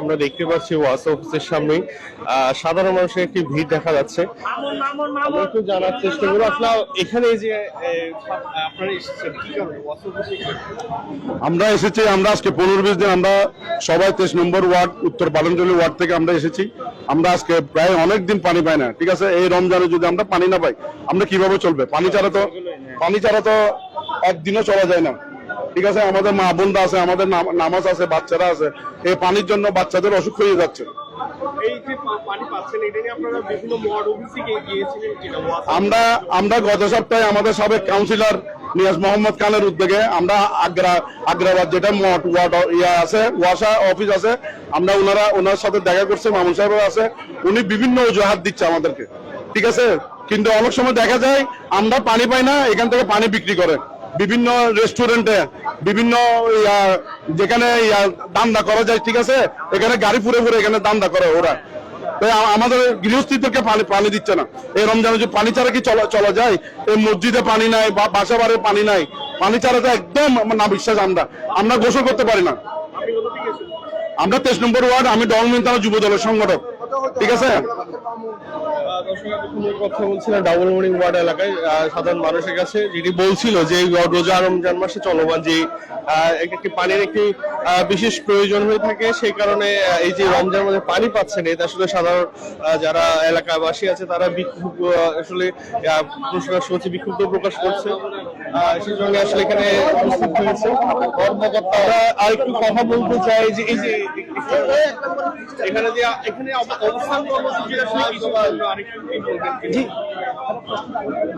আমরা দেখতে পাচ্ছি ওয়াস অফিসের সামনে সাধারণ মানুষের একটি ভিড় দেখা যাচ্ছে। আমরা জানার চেষ্টা করব। আসলে এখানে যে আপনারা আমরা এসেছি, আমরা আজকে পনেরো বিশ দিন আমরা সবাই তেইশ নম্বর ওয়ার্ড, উত্তর পালনজলি ওয়ার্ড থেকে আমরা এসেছি। আমরা আজকে প্রায় অনেক দিন পানি পাই না, ঠিক আছে? এই রমজানে যদি আমরা পানি না পাই, আমরা কীভাবে চলবে? পানি ছাড়া তো, পানি ছাড়া তো একদিনও চলা যায় না। ঠিক আছে আমাদের মা বোনরা আছে আমাদের নাম- নামাজ আছে বাচ্চারা আছে এই পানির জন্য বাচ্চাদের অসুখ হয়ে যাচ্ছে। আমরা আমরা গত সপ্তাহে আমাদের সাবেক কাউন্সিলর নিয়াজ মোহাম্মদ খানের উদ্যোগে আমরা আগ্রা আগ্রাবাদ যেটা মঠ ওয়ার্ড ইয়া আছে ওয়াসা অফিস আছে আমরা ওনারা ওনার সাথে দেখা করছে মামুন সাহেব আছে উনি বিভিন্ন অজুহাত দিচ্ছে আমাদেরকে। ঠিক আছে? কিন্তু অনেক সময় দেখা যায় আমরা পানি পাই না এখান থেকে পানি বিক্রি করে। বিভিন্ন রেস্টুরেন্টে বিভিন্ন যেখানে দান্দা করা যায়, ঠিক আছে? এখানে গাড়ি ফুরে ফুরে এখানে দান্দা করে ওরা। আমাদের গৃহস্থীদেরকে পানি পানি দিচ্ছে না। এই রমজানে যে পানি ছাড়া কি চলা চলা যায়? এই মসজিদে পানি নাই, বা বাসা বাড়ির পানি নাই। পানি ছাড়া তো একদম না বিশ্বাস আমরা আমরা গোসল করতে পারি না। আমরা তেইশ নম্বর ওয়ার্ড, আমি ডলমিনতানা যুব দলের সংগঠক, ঠিক আছে? কথা বলছিলেন ডাবল মর্নিং ওয়ার্ড এলাকায় সাধারণ মানুষের কাছে যেটি বলছিল যে রোজা রমজান মাসে চলমান যে একটি পানির একটি বিশেষ প্রয়োজন হয়ে থাকে, সেই কারণে এই যে রমজান মাসে পানি পাচ্ছেন এতে আসলে সাধারণ যারা এলাকাবাসী আছে, তারা বিক্ষোভ আসলে প্রকাশ করছে বিক্ষুব্ধ প্রকাশ করছে। সেই আসলে এখানে উপস্থিত হয়েছে। কর্মকর্তারা আর একটু কথা বলতে চাই যে, এই যে এখানে যে এখানে অবস্থান কর্মসূচি আসলে কি জি।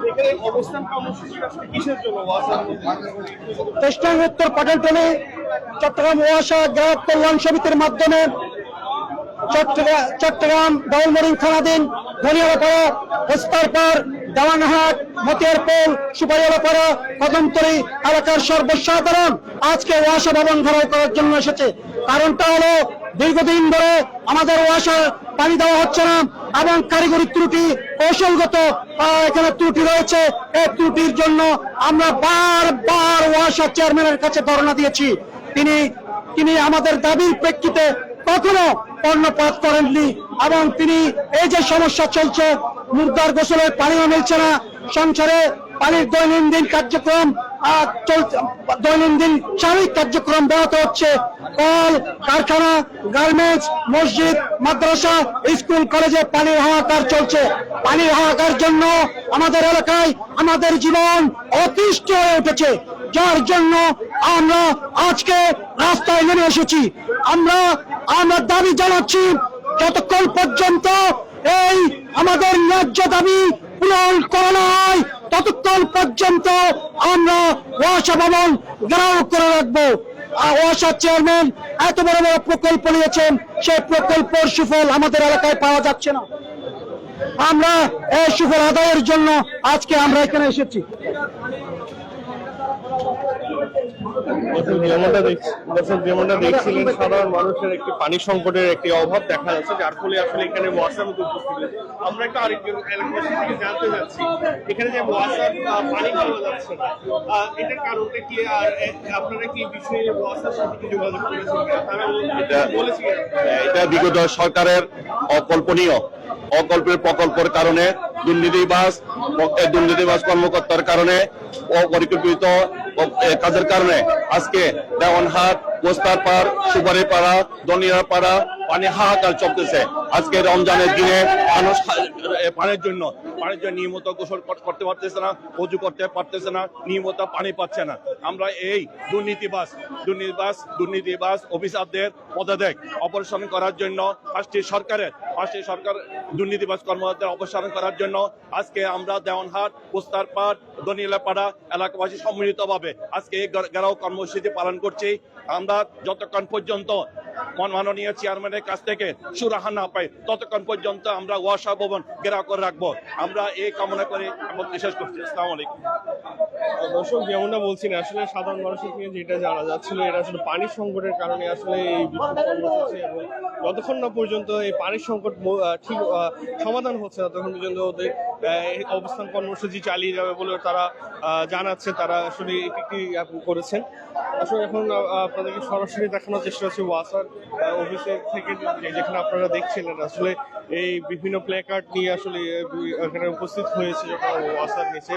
এখানে অবস্থান কর্মসূচি আসলে কিসের জন্য উত্তর পাটনটলি চট্টগ্রাম ওয়াসা গ্রাহক কল্যাণ সমিতির মাধ্যমে চট্টগ্রাম ডাউলমরিং থানাধীন ধনিয়ালাপাড়া হস্তারপাড় দেওয়ানহাট মতিয়ারপোল সুপারিয়ালাপাড়া কদমতলি এলাকার সর্বসাধারণ আজকে ওয়াসা ভবন ঘেরাও করার জন্য এসেছে। কারণটা হলো দীর্ঘদিন ধরে আমাদের ওয়াসা পানি দেওয়া হচ্ছে না এবং কারিগরি ত্রুটি, কৌশলগত এখানে ত্রুটি রয়েছে। এই ত্রুটির জন্য আমরা বারবার ওয়াসা চেয়ারম্যানের কাছে ধর্ণা দিয়েছি। তিনি তিনি আমাদের দাবির প্রেক্ষিতে কখনো কর্ণপাত করেননি এবং তিনি এই যে সমস্যা চলছে, মুর্দার গোসলের পানিও মিলছে না। সংসারে পানির দৈনন্দিন কার্যক্রম দৈনন্দিন স্বাভাবিক কার্যক্রম ব্যাহত হচ্ছে। কল, কারখানা, গার্মেন্টস, মসজিদ, মাদ্রাসা, স্কুল, কলেজে পানির হাহাকার চলছে। পানির হাহাকার জন্য আমাদের এলাকায় আমাদের জীবন অতিষ্ঠ হয়ে উঠেছে। যার জন্য আমরা আজকে রাস্তায় নেমে এসেছি। আমরা আমরা দাবি জানাচ্ছি, যতক্ষণ পর্যন্ত এই আমাদের ন্যায্য দাবি পূরণ করা হয় ততক্ষণ পর্যন্ত আমরা ওয়াসা ভবন গ্রাহ করে রাখব। ওয়াসা চেয়ারম্যান এত বড় বড় প্রকল্প নিয়েছেন, সেই প্রকল্পের সুফল আমাদের এলাকায় পাওয়া যাচ্ছে না। আমরা এই সুফল আদায়ের জন্য আজকে আমরা এখানে এসেছি। সাধারণ মানুষের একটি পানি সংকটের একটি অভাব দেখা যাচ্ছে, যার ফলে আসলে এখানে ওয়াসার মতো। আমরা একটু আরেকজন এলাকাবাসী থেকে জানতে চাচ্ছি। এখানে যে ওয়াসার পানি পাওয়া যাচ্ছে না এটার কারণটা কি? আর আপনারা কি বিষয়ে ওয়াসার সাথে কি যোগাযোগ করেছেন তারা এটা- এটা বিগত সরকারের অকল্পনীয়। অকল্পের প্রকল্পের কারণে দুর্নীতিবাস দুর্নীতিবাস কর্মকর্তার কারণে অপরিকল্পিত কাজের কারণে আজকে দেওয়ানহাট মোস্তারপাড় সুপারিপাড়া দনিয়াপাড়া পানি হাহাকার চলতেছে। আজকে রমজানের দিনে মানুষ পানির জন্য পানির জন্য নিয়মিত গোসল করতে পারতেছে না, অজু করতে পারতেছে না, নিয়মিত পানি পাচ্ছে না। আমরা এই দুর্নীতিবাস দুর্নীতিবাস দুর্নীতিবাস অফিসারদের পদত্যাগ, অপসারণ করার জন্য পাঁচটি সরকারের, পাঁচটি সরকার দুর্নীতিবাস কর্মকর্তাদের অপসারণ করার জন্য আজকে আমরা দেওয়ানহাট পোস্তারপাড় দনিয়াপাড়া এলাকাবাসী সম্মিলিতভাবে আজকে এই গেরাও কর্মসূচি পালন করছি। আমরা যতক্ষণ পর্যন্ত মাননীয় চেয়ারম্যানের কাছ থেকে সুরাহা না পাই, ততক্ষণ পর্যন্ত আমরা ওয়াসা ভবন ঘেরাও করে রাখব। আমরা এই কামনা করে শেষ করছি। আসসালামু আলাইকুম। দর্শক, যেমনটা বলছি না আসলে সাধারণ মানুষের নিয়ে যেটা জানা যাচ্ছিল, এটা আসলে পানি সংকটের কারণে আসলে এই এবং যতক্ষণ না পর্যন্ত এই পানির সংকট ঠিক সমাধান হচ্ছে না ততক্ষণ পর্যন্ত ওদের অবস্থান কর্মসূচি চালিয়ে যাবে বলে তারা জানাচ্ছে তারা আসলে এটি করেছেন আসলে এখন আপনাদেরকে সরাসরি দেখানোর চেষ্টা হচ্ছে ওয়াসার অফিসের থেকে যেখানে আপনারা দেখছিলেন আসলে এই বিভিন্ন প্লে কার্ড নিয়ে আসলে এখানে উপস্থিত হয়েছে যখন ওয়াসার নিচে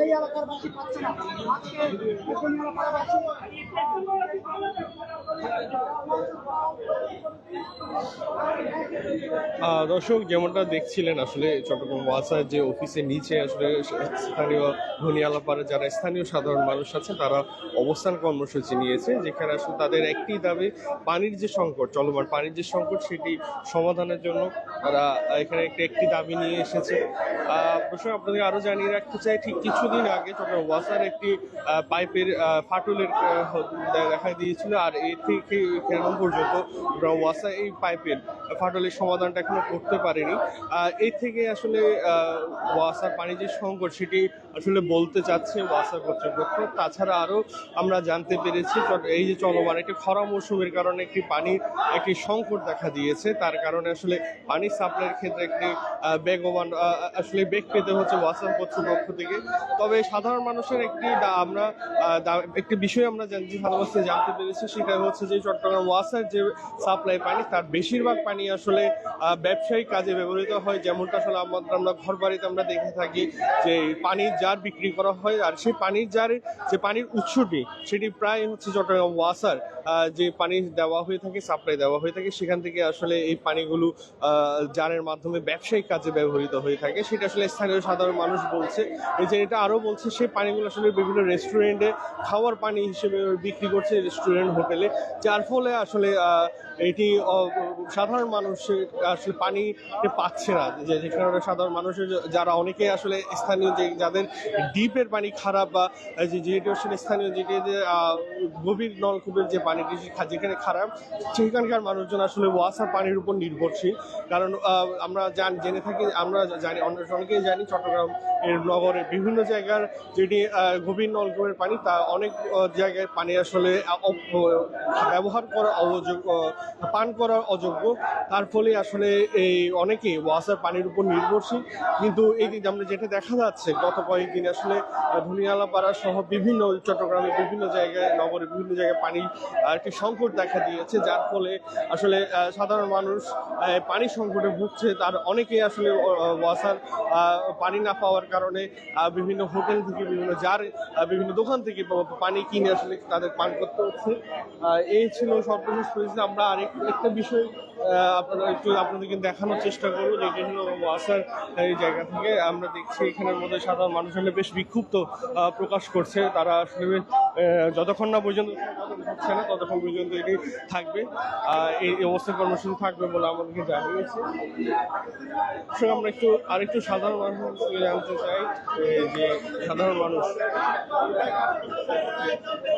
এই এলাকার বাসী পাচ্ছে না। আজকে পাড়াবাসী দর্শক, যেমনটা দেখছিলেন আসলে চট্টগ্রাম ওয়াসার যে অফিসের নিচে আসলে স্থানীয় ধনিয়ালাপাড়া যারা স্থানীয় সাধারণ মানুষ আছে, তারা অবস্থান কর্মসূচি নিয়েছে, যেখানে আসলে তাদের একটি দাবি, পানির যে সংকট, চলমান পানির যে সংকট, সেটি সমাধানের জন্য তারা এখানে একটি একটি দাবি নিয়ে এসেছে। দর্শক, আপনাদের আরও জানিয়ে রাখতে চাই, ঠিক কিছুদিন আগে চট্টগ্রাম ওয়াসার একটি পাইপের ফাটলের দেখা দিয়েছিল, আর এ এখন পর্যন্ত? ওয়াসা এই পাইপের ফাটলের সমাধানটা এখনও করতে পারেনি। এই থেকে আসলে ওয়াসার পানি যে সংকট, সেটি আসলে বলতে চাচ্ছে ওয়াসা কর্তৃপক্ষ। তাছাড়া আরও আমরা জানতে পেরেছি এই যে চলমান একটি খরা মৌসুমের কারণে একটি পানির একটি সংকট দেখা দিয়েছে। তার কারণে আসলে পানি সাপ্লাইয়ের ক্ষেত্রে একটি বেগবান আসলে বেগ পেতে হচ্ছে ওয়াসার কর্তৃপক্ষ থেকে। তবে সাধারণ মানুষের একটি আমরা একটি বিষয় আমরা ভালোবাসতে জানতে পেরেছি, সেটা হচ্ছে যে চট্টগ্রাম ওয়াসার যে সাপ্লাই পানি, তার বেশিরভাগ পানি আসলে ব্যবসায়িক কাজে ব্যবহৃত হয়। যেমনটা আসলে আমাদের আমরা ঘর বাড়িতে আমরা দেখে থাকি যে পানির জার বিক্রি করা হয়। আর সেই পানির জারের যে পানির উৎসটি, সেটি প্রায় হচ্ছে চট্টগ্রাম ওয়াসার যে পানি দেওয়া হয়ে থাকে সাপ্লাই দেওয়া হয়ে থাকে, সেখান থেকে আসলে এই পানিগুলো জারের মাধ্যমে ব্যবসায়িক কাজে ব্যবহৃত হয়ে থাকে। সেটা আসলে স্থানীয় সাধারণ মানুষ বলছে। এই যে এটা আরও বলছে সেই পানিগুলো আসলে বিভিন্ন রেস্টুরেন্টে খাওয়ার পানি হিসেবে বিক্রি করছে রেস্টুরেন্ট হোটেলে যার ফলে আসলে এটি সাধারণ মানুষ আসলে পানি পাচ্ছে না। যে যেখানে ওরা সাধারণ মানুষের যারা অনেকে আসলে স্থানীয় যে, যাদের ডিপের পানি খারাপ বা যেটি আসলে স্থানীয় যেটি যে গভীর নলকূপের যে পানিটি যেখানে খারাপ, সেখানকার মানুষজন আসলে ওয়াসা পানির উপর নির্ভরশীল। কারণ আমরা জান, জেনে থাকি, আমরা জানি, অন্য, অনেকেই জানি, চট্টগ্রাম এর নগরের বিভিন্ন জায়গার যেটি গভীর নলকূপের পানি, তা অনেক জায়গায় পানি আসলে ব্যবহার করা অযোগ্য, পান করা অযোগ্য। তার ফলে আসলে এই অনেকেই ওয়াসার পানির উপর নির্ভরশীল। কিন্তু এই আমরা যেটা দেখা যাচ্ছে, গত কয়েকদিন আসলে ধনিয়ালা পাড়া সহ বিভিন্ন চট্টগ্রামের বিভিন্ন জায়গায় নগরে বিভিন্ন জায়গায় পানি একটি সংকট দেখা দিয়েছে, যার ফলে আসলে সাধারণ মানুষ পানি সংকটে ভুগছে। তার অনেকেই আসলে ওয়াসার পানি না পাওয়ার কারণে বিভিন্ন হোটেল থেকে বিভিন্ন যার বিভিন্ন দোকান থেকে পানি কিনে আসলে তাদের পান করতে হচ্ছে। এই ছিল সর্বশেষ পরিস্থিতি আমরা আরেক একটা বিষয় আপনারা একটু আপনাদেরকে দেখানোর চেষ্টা করব, যেটি হলো ওয়াসার এই জায়গা থেকে। আমরা দেখছি এখানের মধ্যে সাধারণ মানুষ হলে বেশ বিক্ষুব্ধ প্রকাশ করছে। তারা আসলে যতক্ষণ না পর্যন্ত হচ্ছে না, ততক্ষণ পর্যন্ত এটি থাকবে। এই অবস্থা কর্মসূচি থাকবে বলে আমাদেরকে জানিয়েছে। আমরা একটু আরেকটু সাধারণ মানুষের থেকে জানতে চাই যে সাধারণ মানুষ।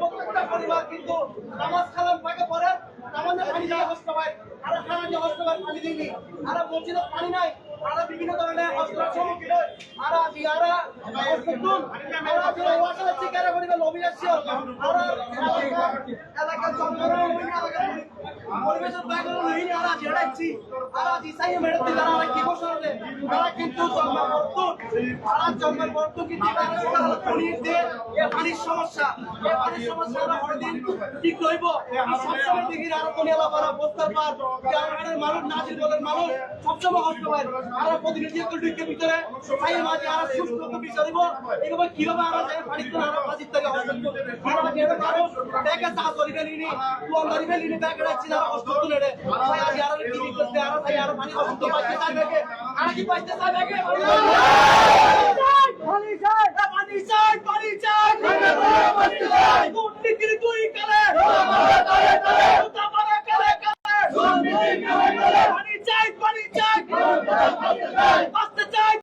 প্রত্যেকটা পরিবার কিন্তু নামাজ খালাম পাকে পড়ে নামাজে পানি দেওয়া কষ্ট হয়। আর খানা যে কষ্ট হয় পানি দিইনি আর মসজিদে পানি নাই। আর বিভিন্ন ধরনের অস্ত্রের সম্মুখীন আর আর অস্ত্রতুন আর আজি ওয়াসালে চিকারা করিবে লবি আসছে। আর এলাকার বিভিন্ন এলাকার পরিবেশের বাইরে এড়াচ্ছি আর মেড়তে তারা কি বসরে তারা কিন্তু জঙ্গল বর্তুন আর জঙ্গল সকালে পানির সমস্যা এই পানির সমস্যা আমরা হরদিন ঠিক হইব সবসময় দেখি আর কোন এলাকার বস্তার পার গ্রামের মানুষ, নাজির বলের মানুষ সবসময় কষ্ট পায়। আর প্রতিনিধি ঢুকে ভিতরে সাই মাঝে আর সুস্থ বিচারিব এইভাবে কীভাবে আমরা যাই পানি আর বাজির থেকে হস্ত আমরা ব্যাগে চা করিবে নিনি তুয়াল ধরিবে নিনি ব্যাগে রাখছি না কষ্ট তুলে রে সাই আর টিভি করতে আর আর পানি কষ্ট পাইতে চাই ব্যাগে। আর কি পাইতে চাই ব্যাগে?